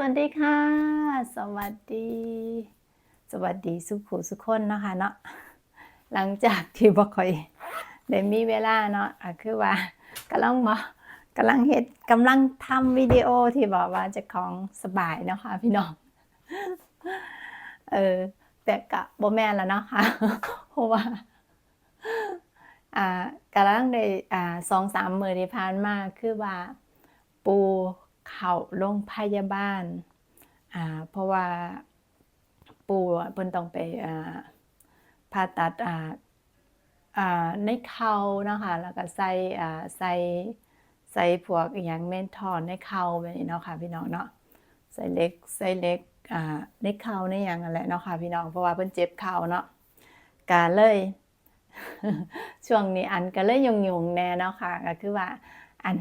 วัสดีค่ะ สวัสดี สวัสดีสุขุสุขคนนะคะเนาะหลังจากที่บ่ค่อยได้มีเวลาเนาะะคือว่ากำลังมากำลังเฮ็ดกำลังทำวิดีโอที่บอกว่าจะของสบายเนาะค่ะพี่น้องเออแต่กะบ่แม่แล้วเนาะค่ะเพราะว่าอ่ากำลังได้อ่าสองสามมือที่ผ่านมาคือว่าปู เข้าโรงพยาบาลอ่าเพราะว่าปูอะเพิ่นต้องไปอ่าผ่าตัดอ่าอ่าในเข่านะคะแล้วก็ใส่อ่าใส่ใส่พวกอิหยังแม่นถอนในเข่าแบบนี้เนาะค่ะพี่น้องเนาะใส่เล็กใส่เล็กอ่าในเข่าในหยังนั่นแหละเนาะค่ะพี่น้องเพราะว่าเพิ่นเจ็บเข่าเนาะก็เลยช่วงนี้อันก็เลยยุ่งแน่เนาะค่ะก็คือว่าอัน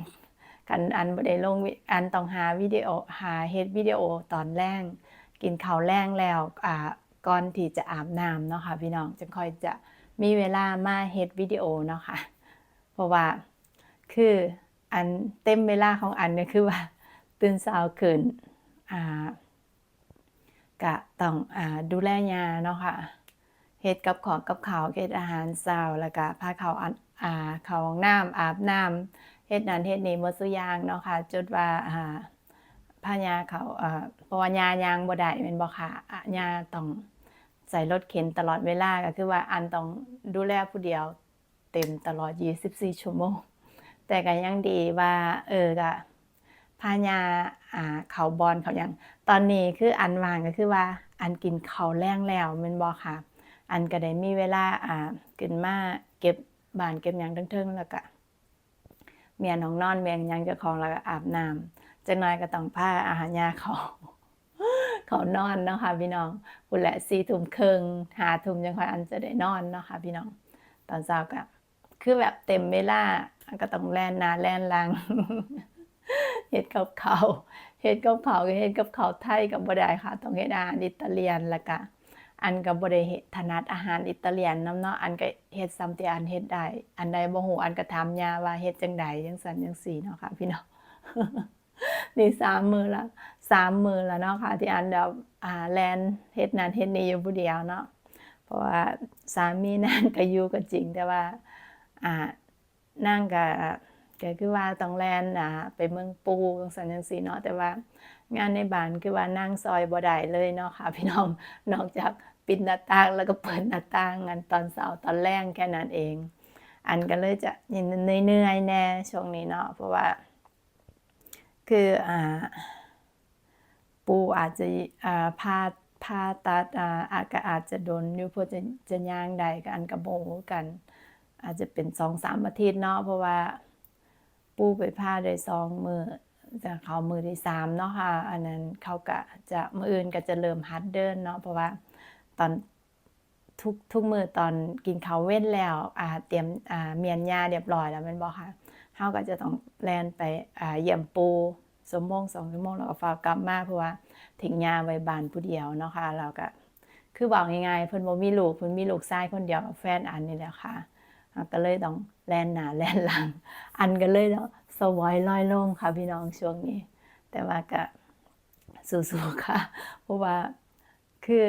กันอันบ่ได้ลงอันต้องหาวิดีโอหาเฮ็ดวิดีโอตอนแรงกินข้าวแรงแล้วอ่าก่อนที่จะอาบน้ำเนาะค่ะพี่น้องจึงค่อยจะมีเวลามาเฮ็ดวิดีโอเนาะค่ะเพราะว่าคืออันเต็มเวลาของอันเนี่ยคือว่าตื่นเช้าขึ้นอ่าก็ต้องอ่าดูแลยาเนาะค่ะเฮ็ดกับขอกับข้าวเฮ็ดอาหารเช้าแล้วก็พาเขาอ่าเขาห้องน้ำอาบน้ำ เฮ็ดนั้นเฮ็ดนี้หมดซุอย่างเนาะค่ะจนว่าอ่าพายาเขาอ่าะว่ายางบ่ได้แม่นบ่ค่ะอะยาต้องใส่รถเข็นตลอดเวลาก็คือว่าอันต้องดูแลผู้เดียวเต็มตลอด 24 ชั่วโมง แต่ก็ยังดีว่า เออก็พายาอ่าเขาบอลเขายังตอนนี้คืออันวางก็คือว่า อันกินข้าวแรงแล้วแม่นบ่ค่ะ อันก็ได้มีเวลาอ่าขึ้นมาเก็บบ้านเก็บหยังเทิงๆแล้วก็ เมียน้องนอนเมียยังจ้าของแล้วก็อาบน้ำจักหน่อยก็ต้องพาอาหารยาเขาเขานอนเนาะค่ะพี่น้องพุ่นแหละสี่ทุ่มครึ่งหาทุ่มจังค่อยอันจะได้นอนเนาะค่ะพี่น้อง ตอนเช้าก็คือแบบเต็มเวลาอันก็ต้องแล่นนาแล่นลังเฮ็ดกับเขาเฮ็ดกับเขาก็เฮ็ดกับเขาไทยก็บ่ได้ค่ะ ต้องเฮ็ดอาหารอิตาเลียนล้วก็ อันก็บ่ได้เฮ็ดถนัดอาหารอิตาเลียนนำเนาะอันก็เฮ็ดซ้ำที่อันเฮ็ดได้ อันใดบ่ฮู้อันก็ถามย่าว่าเฮ็ดจังใดจังซั่นจังซี่เนาะค่ะ พี่น้องนี่สามมือละสามมือแล้วเนาะค่ะ ที่อันแบบอ่าแลนเฮ็ดนั่นเฮ็ดนี่อยู่ผู้เดียวเนาะเพราะว่าสามีนางก็อยู่ก็จริง แต่ว่าอ่านางก็ก็คือว่าต้องแลนอ่าไปเมืองปูจังซั่นจังซี่เนาะแต่ว่า งานในบ้านคือว่านางซอยบ่ได้เลยเนาะค่ะ พี่น้องนอกจากปิดหน้าต่างแล้วก็เปิดหน้าต่างกันตอนเช้าตอนแลงแค่นั้นเอง อันก็เลยจะเหนื่อยๆแน่ช่วงนี้เนาะเพราะว่า คืออ่าปูอาจจะอ่าพาผ่าตัดอ่าอาจก็อาจจะโดนอยู่เพื่อจะจะย่างใดก็อันก็บ่รู้กัน อาจจะเป็น2-3อาทิตย์เนาะเพราะว่า ปูไปผ่าได้สองมือ จะเข้ามือที่สามเนาะค่ะ อันนั้นเขาก็จะมืออื่นก็จะเริ่มหัดเดินเนาะเพราะว่าตอนทุกทุกมือตอนกินข้าวเว้นแล้วอ่าเตรียมอ่าเมียนยาเรียบร้อยแล้วม่นบ่ค่ะเฮาก็จะต้องแลนไปอ่าเยี่ยมปูชั่วโมงสองชั่วโมงแล้วก็ฟ้ากลับมาเพราะว่าทิ้งยาไว้บานผู้เดียวเนาะค่ะแล้วก็คือบอกง่ายๆเพิ่นบ่มีลูกเพิ่นมีลูกชายคนเดียวแฟนอันนี่แหละค่ะก็เลยต้องแลนหน้าแลนหลัง อันก็เลยเนาะ สวอยลอยลงค่ะพี่น้องช่วงนี้ แต่ว่าก็สู้ๆค่ะ เพราะว่าคือ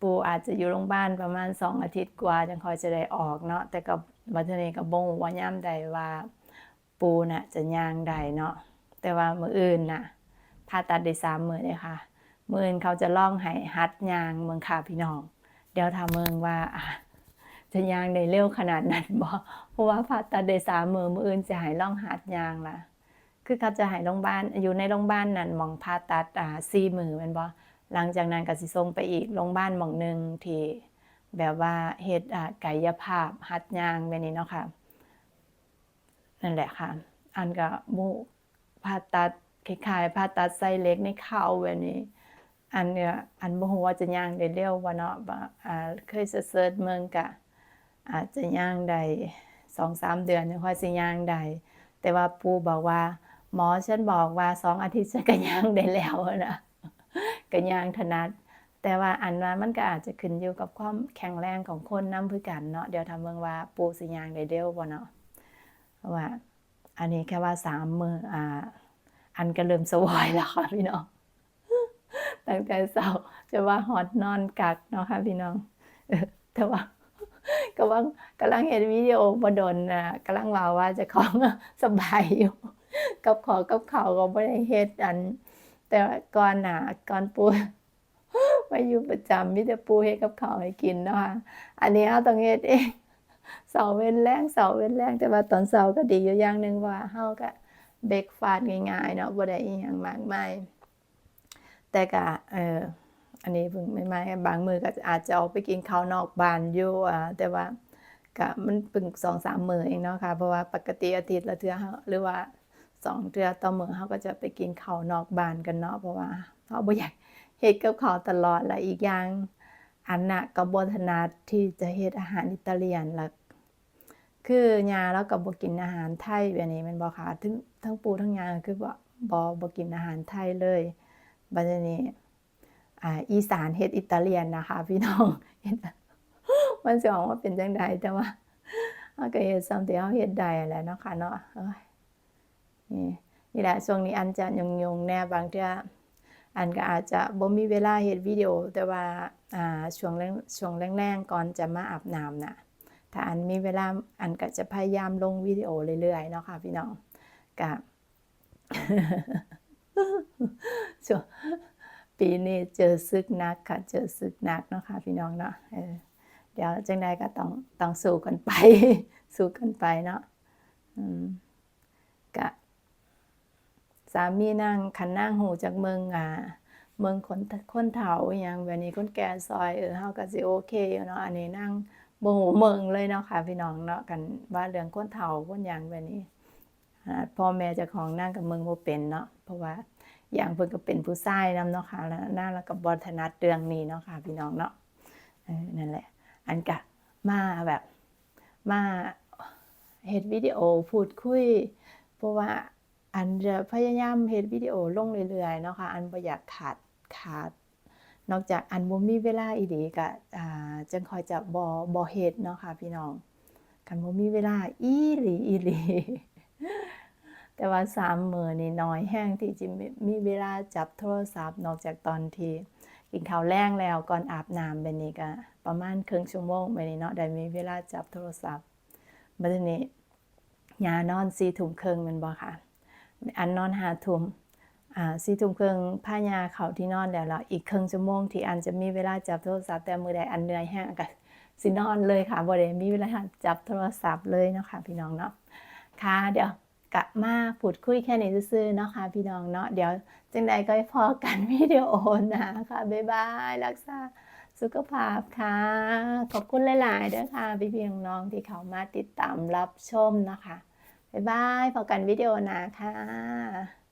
ปูอาจจะอยู่โรงพยาบาลประมาณสองอาทิตย์กว่าจังค่อยจะได้ออกเนาะแต่ก็บัดนี้ก็บ่ฮู้ว่ายามใดว่าปูน่ะจะย่างได้เนาะแต่ว่ามืออื่นน่ะผ่าตัดได้สามมือเลยค่ะมืออื่นเขาจะลองให้หัดย่างเมืองค่ะพี่น้อง เดี๋ยวถ้าเมืองว่าจะย่างได้เร็วขนาดนั้นบ่เพราะว่าผ่าตัดได้สามมือมืออื่นสิให้ลองหัดยางล่ะ คือเขาจะให้โรงพยาบาลอยู่ในโรงพยาบาลนั่นมองผ่าตัดอ่าสี่มือม่นบ่หลังจากนั้นก็สิส่งไปอีกโรงพยาบาลหม้องหนึ่งที่แบบว่าเฮ็ดอ่ากายภาพหัดยางแบบนี้เนาะค่ะนั่นแหละค่ะ อันก็บ่ผ่าตัดคล้ายๆผ่าตัดใส่เล็กในเข่าแบบนี้ อันเนี่ยอันบ่ฮู้ว่าจะย่างได้เร็วบ่เนาะบ่อ่าเคยเซิร์ชเมืองก็อาจจะย่างได้ 2-3เดือนจังค่อยสิย่างได้แต่ว่าปูบอกว่า หมอฉันบอกว่าสองอาทิตย์ฉันก็ย่างได้แล้วนะก็ย่างถนัด แต่ว่าอันว่ามันก็อาจจะขึ้นอยู่กับความแข็งแรงของคนน้ำคือกันเนาะเดี๋ยวถ้าเบิ่งว่าปูสิย่างได้เร็วบ่เนาะว่า อันนี้แค่ว่าสามมืออ่า อันก็เริ่มสวอยแล้วค่ะพี่น้องตั้งแต่เช้าจะว่าฮอดนอนกักเนาะค่ะพี่น้องแต่ว่า ก็ว่ากำลังเห็นวิดีโอบ่ดนน่ะกำลังว่าว่าจะของสบายอยู่กับขอกับข้าวก็บ่ได้เฮ็ดอัน แต่ว่าก่อนหนาก่อนปูมาอยู่ประจำมีแต่ปูเฮ็ดกับข้าให้กินนะคะอันนี้เราต้องเฮ็ดเองเสาเว้นแรงเสาเว้นแรงแต่ว่าตอนเช้าก็ดีอยู่อย่างหนึ่งว่าเฮาก็เบรกฟาสต์ง่ายๆเนาะบ่ได้อีหยังมากมายแต่ก็เออ อันนี้เพิ่งใหม่บางมือก็อาจจะออกไปกินข้าวนอกบ้านอยู่อ่าแต่ว่าก็มันเพิ่ง2-3มื้อเองเนาะค่ะ เพราะว่าปกติอาทิตย์ละเทือเฮาหรือว่าสองเทือต่อมือเฮาก็จะไปกินข้าวนอกบ้านกันเนาะเพราะว่าเฮาบ่อยากเฮ็ดกับข้าวตลอดและอีกอย่างอันน่ะก็บ่ถนัดที่จะเฮ็ดอาหารอิตาเลียนละคือย่าเราก็บ่กินอาหารไทยแบบนี้ม่นบ่ค่ะทั้งทั้งปูทั้งยาคือบ่บ่บ่กินอาหารไทยเลยบัดนี้ อีสานเฮ็ดอิตาเลียนนะคะ พี่น้องมันสิออกมาเป็นจังใดแต่ว่าเฮาก็เฮ็ดส่ำที่เฮาเฮ็ดได้นั่นแหละเนาะค่ะเนาะนี่นี่แหละช่วงนี้อันจะยุ่งแน่บางเทื่ออันก็อาจจะบ่มีเวลาเฮ็ดวิดีโอ แต่ว่าอ่าช่วงแรงช่วงแรงๆก่อนจะมาอาบน้ำน่ะถ้าอันมีเวลาอันก็จะพยายามลงวิดีโอเรื่อยๆเนาะค่ะพี่น้องก็ช่วง ปีนี้เจอศึกนักค่ะ เจอศึกนักเนาะค่ะพี่น้องเนาะเออเดี๋ยวจังใดก็ต้องต้องสู้กันไป สู้กันไปเนาะอืมก็สามีนั่งคันนั่งหูจากเมืองอ่าเมืองคนคนเฒ่าอหยังแบบนี้คนแก่ซอยเออเฮาก็สิโอเคอยู่เนาะอันนี้นั่งบ่ฮู้เมืองเลยเนาะค่ะพี่น้องเนาะกันว่าเรื่องคนเฒ่าคนหยังแบบนี้พ่อแม่จ้าของนั่งกับเมืองบ่เป็นเนาะเพราะว่า อย่างเพิ่นก็เป็นผู้ชายนํเนาะค่ะแล้วนั่งแล้วก็บ่ถนัดเรื่องนี้เนาะค่ะพี่น้องเนาะนั่นแหละ อันก็มาแบบมาเฮ็ดวิดีโอพูดคุย เพราะว่าอันจะพยายามเฮ็ดวิดีโอลงเรื่อยๆเนาะค่ะอันบ่อยากขาดขาด นอกจากอันบ่มีเวลาอีหลีก็อ่าจังคอยจะบ่บ่เฮ็ดเนาะค่ะพี่น้องคันบ่มีเวลาอีหลีอีหลี แต่ว่า3มื้อนี่น้อยแรงที่จิมีมีเวลาจับโทรศัพท์นอกจากตอนที่กินข้าวแลงแล้วก่อนอาบน้ำแบบนี้ก็ประมาณครึ่งชั่วโมงแบบนี้เนาะได้มีเวลาจับโทรศัพท์บัดนี้ยานอน4ทุ่มครึ่งม่นบ่ค่ะ อันนอนหาทุ่มอ่าสี่ทุ่มครึ่งพายาเขาที่นอนแล้วล่ะอีกครึ่งชั่วโมงที่อันจะมีเวลาจับโทรศัพท์แต่มือใดอันเหนื่อยแฮงก็สินอนเลยค่ะบ่ได้มีเวลาจับโทรศัพท์เลยเนาะค่ะพี่น้องเนาะค่ะเดี๋ยว กะมาพูดคุยแค่นี้ซื่อๆเนาะค่ะพี่น้องเนาะเดี๋ยวจังใดก็พอกันวิดีโอนะค่ะบ๊ายบายรักษาสุขภาพค่ะ ขอบคุณหลายๆเด้อค่ะพี่ๆน้องๆที่เข้ามาติดตามรับชมนะคะ บ๊ายบายพอกันวิดีโอหน้าค่ะ